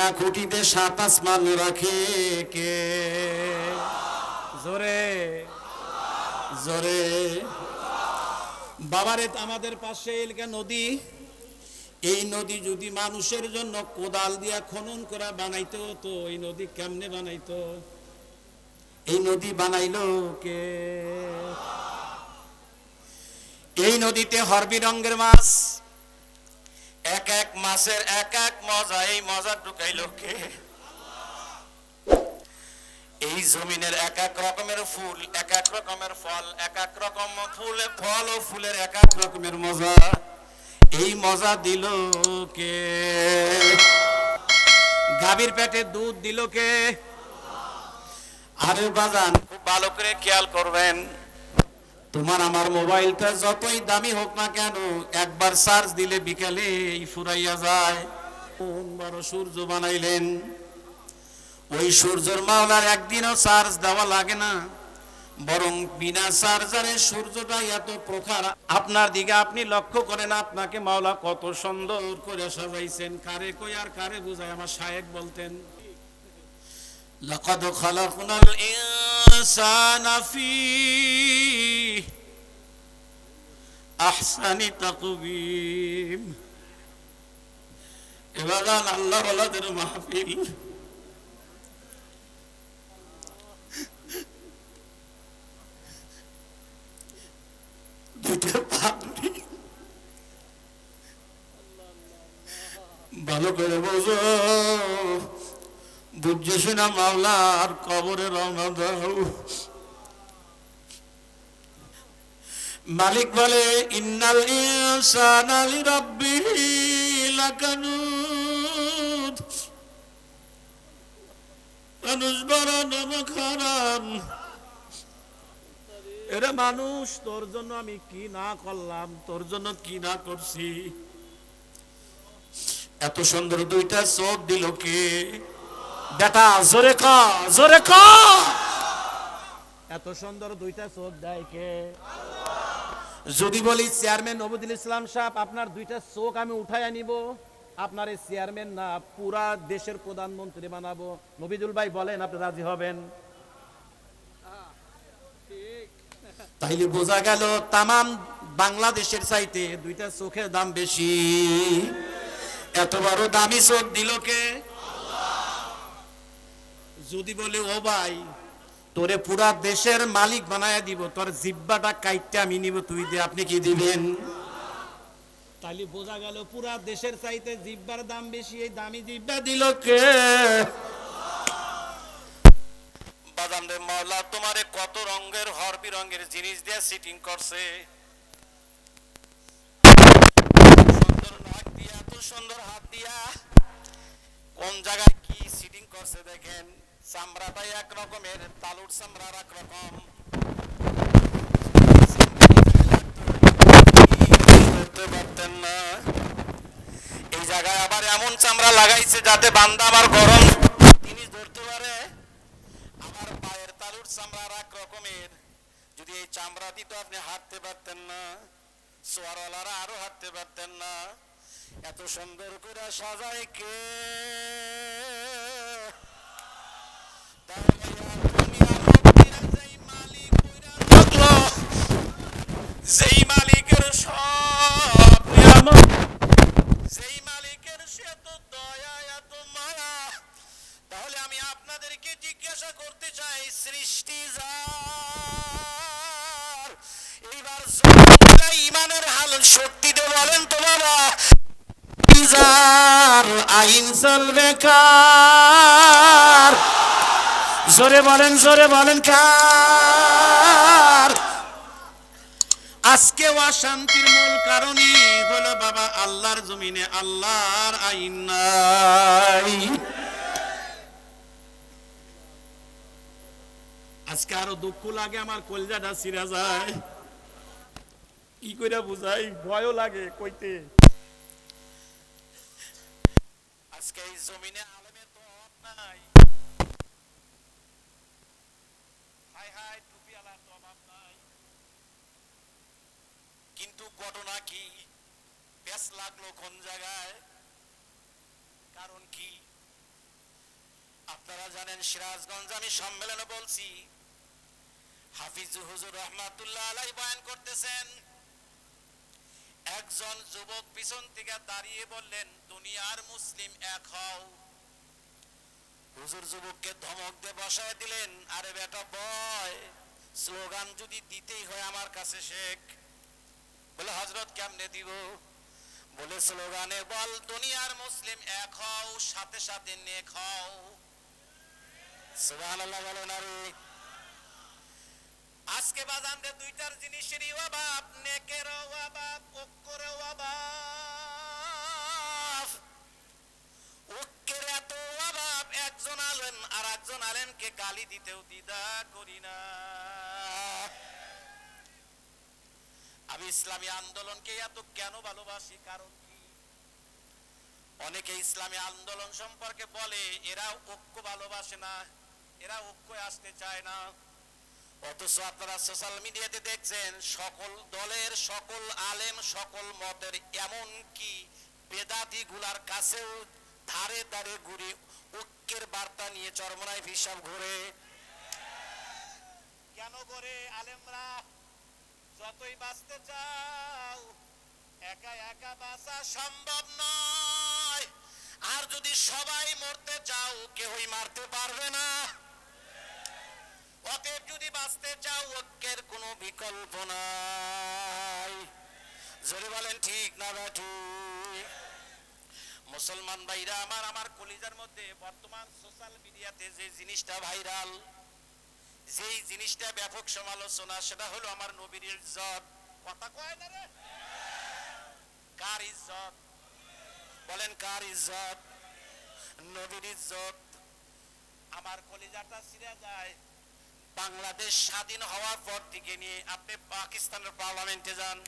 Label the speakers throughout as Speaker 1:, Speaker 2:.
Speaker 1: বিনা খুঁটিতে সাত আসমান রাখে কে? জোরে। জোরে। বাবারে, আমাদের পাশে এলাকা নদী। এই নদী যদি মানুষের জন্য কোদাল দিয়া খনন করা বানাইতো, তো এই নদী কেমনে বানাইতো? এই নদী বানাইলো কে? এই নদীতে হরবি রঙের মাছ। এক এক মাছের এক এক মজা, এই মজা ঢুকাইলো কে এই জমিনের এক এক রকমের ফুল, এক এক রকমের ফল, এক এক রকম ফুলে, ফল ও ফুলের এক এক রকমের মজা। এই মজা দিল কে? গাভীর পেটে দুধ দিল কে? আরে বাজান, খুব ভালো করে খেয়াল করবেন। তোমার আমার মোবাইলটা যতই দামি হোক না কেন একবার চার্জ দিলে বিকেলে এই ফুরাইয়া যায় কোন বড় সূর্য বানাইলেন ওই সূর্যের মাওলার একদিনও চার্জ দেওয়া লাগে না বরং বিনা চার্জারে সূর্যটা এত প্রখার আপনার দিকে আপনি লক্ষ্য করেন আপনাকে মাওলা কত সুন্দর করে সাজাইছেন কারে কই আর কারে বুঝায় আমার শায়েক বলতেন لقد خلقنا الإنسان في আহসানি তাকুবিম এবার আল্লাহ ওয়ালাদের মাহফিল। দিতে পারবি ভালো করে বোঝো। বুঝছ না মাওলা আর কবরে রওনা দাও। মালিক বলে, ইন্নাল ইনসানা লিরাব্বিহি লাকানুদ। মানুষ এরা মানুষ, তোর জন্য আমি কি না করলাম? তোর জন্য কি না করছি? এত সুন্দর দুইটা চোখ দিল কে? বেটা, জোরে ক জোরে ক। এত সুন্দর দুইটা চোখ দেয় কে? যদি বলি চেয়ারম্যান নবুদুল ইসলাম সাহেব, আপনার দুইটা চোখ আমি উঠাই আনিব। আপনার এই চেয়ারম্যান না, পুরা দেশের প্রধানমন্ত্রী বানাবো। নবিদুল ভাই বলেন, আপনি রাজি হবেন? তাইলে বোঝা গেল, তামাম বাংলাদেশের চাইতে দুইটা চোখের দাম বেশি। এত বড় দামি চোখ দিল কে? যদি বলে, ও ভাই তোরে পুরা দেশের মালিক বানায় দিব তোর জিব্বাটা কাইটটা আমি নিব তুই দে আপনি কি দিবেন? তাহলে বোঝা গেল পুরা দেশের চাইতে জিব্বার দাম বেশি এই দামি জিব্বা দিল কে? বাদাম রে মাওলা তোমারে কত রঙের হরবি রঙের জিনিস দিয়ে সিটিং করছে। সুন্দর নাক দিয়া এত সুন্দর হাত দিয়া কোন জায়গায় কি সিটিং করছে দেখেন। চামড়াটা এক রকমের, তালুর চামড়া এক রকম। পারতেন না। এই জায়গায় আবার এমন চামড়া লাগাইছে যাতে বান্দা আবার গরম জিনিস ধরতে পারে। আমার পায়ের তালুর চামড়া এক রকমের। যদি এই চামড়া দিত আপনি হাঁটতে পারতেন না। সোয়ারওয়ালারা আরও হাঁটতে পারতেন না। এত সুন্দর করে সাজায় কে? আইন চলবে কার? জোরে বলেন জোরে বলেন, কার? আজকে অশান্তির মূল কারণই হলো বাবা, আল্লাহর জমিনে আল্লাহর আইন নাই। আজকে আরও দুঃখ লাগে, আমার কলজাটা ছিঁড়া যায়। কি কইরা বুঝাই? ভয়ও লাগে কইতে। আজকে এই জমিনে আলেমের তো অভাব নাই হাই হাই টুপিওয়ালার তো অভাব নাই কিন্তু ঘটনা কি পেস লাগল কোন জায়গায় কারণ কি জানেন সিরাজগঞ্জ আমি সম্মেলনে বলছি হাফিজ হুজুর রহমাতুল্লাহ আলাই বয়ান করতেছেন একজন যুবক পিছন থেকে দাঁড়িয়ে বললেন, দুনিয়ার মুসলিম এক হও। হুজুর যুবককে ধমক দিয়ে বসায় দিলেন, আরে বেটা বয়, স্লোগান যদি দিতেই হয় আমার কাছে শেখ। বলে হজরত কেমনে দিব? বলে, স্লোগানে বল, দুনিয়ার মুসলিম এক হও, সাথে সাথে নেক হও। সুবহানাল্লাহ বলো না রে আজকে বাজানদের দুইটার জিনিসেরই অভাব, নেকের অভাব ঐক্যেরও অভাব। ঐক্যের এত অভাব, একজন আলেম আর একজন আলেমকে গালি দিতেও দ্বিধা করি না। আমি ইসলামী আন্দোলনকে এত কেন ভালোবাসি, কারণ কি? অনেকে ইসলামী আন্দোলন সম্পর্কে বলে, এরা ঐক্য ভালোবাসে না, এরা ঐক্য আসতে চায় না। অথচ আপনারা সোশ্যাল মিডিয়াতে দেখছেন, সকল দলের, সকল আলেম, সকল মতের এমন কি বেদাতি গুলার কাছেও ধারে ধারে ঘুরে ঐক্যের বার্তা নিয়ে চরমনায় হিসাব ঘুরে। কেন করে আলেমরা? যতই বাঁচতে চাও, একা একা বাঁচা সম্ভব নয়। আর যদি সবাই মরতে চাও, কেউই মারতে পারবে না। অতএব যদি বাঁচতে চাও, ঐক্যের কোনো বিকল্প নাই। যদি বলেন, ঠিক না বা ঠিক মুসলমান ভাইরা আমার আমার কলিজার মধ্যে বর্তমান সোশ্যাল মিডিয়াতে যে জিনিসটা ভাইরাল যেই জিনিসটা ব্যাপক সমালোচনা, সেটা হলো আমার নবীর ইজ্জত। কথা কয় না রে? কার ইজ্জত? বলেন, কার ইজ্জত? নবীর ইজ্জত। আমার কলিজাটা ছিঁড়ে যায়। বাংলাদেশ স্বাধীন হওয়ার পর থেকে নিয়ে আপনি পাকিস্তানের পার্লামেন্টে যান,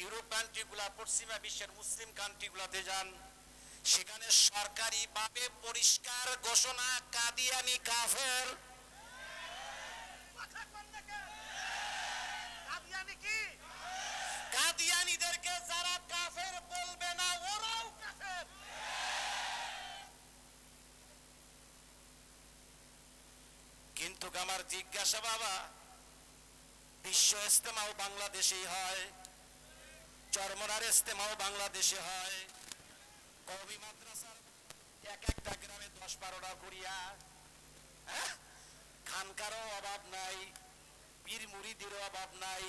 Speaker 1: ইউরোপ কান্ট্রিগুলা, পশ্চিমা বিশ্বের মুসলিম কান্ট্রিগুলাতে যান। সেখানে সরকারি ভাবে পরিষ্কার ঘোষণা, কাদিয়ানি কাফের কাদিয়ানিদেরকে যারা কাফের বলবে না ওরাও কাফের কিন্তু আমার জিজ্ঞাসা বাবা, বিশ্ব ইস্তেমাও বাংলাদেশেই হয় চরমরার ইস্তেমাও বাংলাদেশে হয়। কবি মাদ্রাসার এক একটা গ্রামে দশ বারোটা করিয়া হ্যাঁ? খানকারও অভাব নাই, পীর মুড়িদেরও অভাব নাই।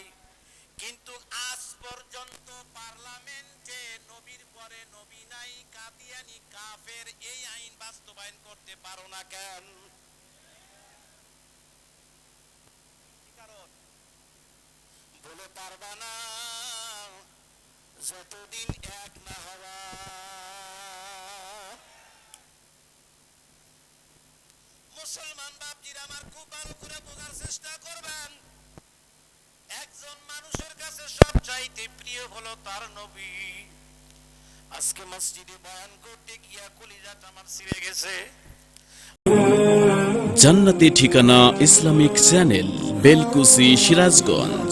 Speaker 1: কিন্তু আজ পর্যন্ত পার্লামেন্টে নবীর পরে নবী নাই, কাদিয়ানি কাফের এই আইন বাস্তবায়ন করতে পারো না কেন কি কারণ বলে পারবা না। যতদিন এক না হওয়া মুসলমান বাপজির আমার খুব ভালো করে বোঝার চেষ্টা করবেন। একজন মানুষের কাছে সব চাইতে প্রিয় হলো তার নবী। আজকে মসজিদে বয়ান করতে গিয়া কলিজাটা আমার ছিঁড়ে গেছে।
Speaker 2: জান্নাতি ঠিকানা ইসলামিক চ্যানেল বেলকুসি সিরাজগঞ্জ।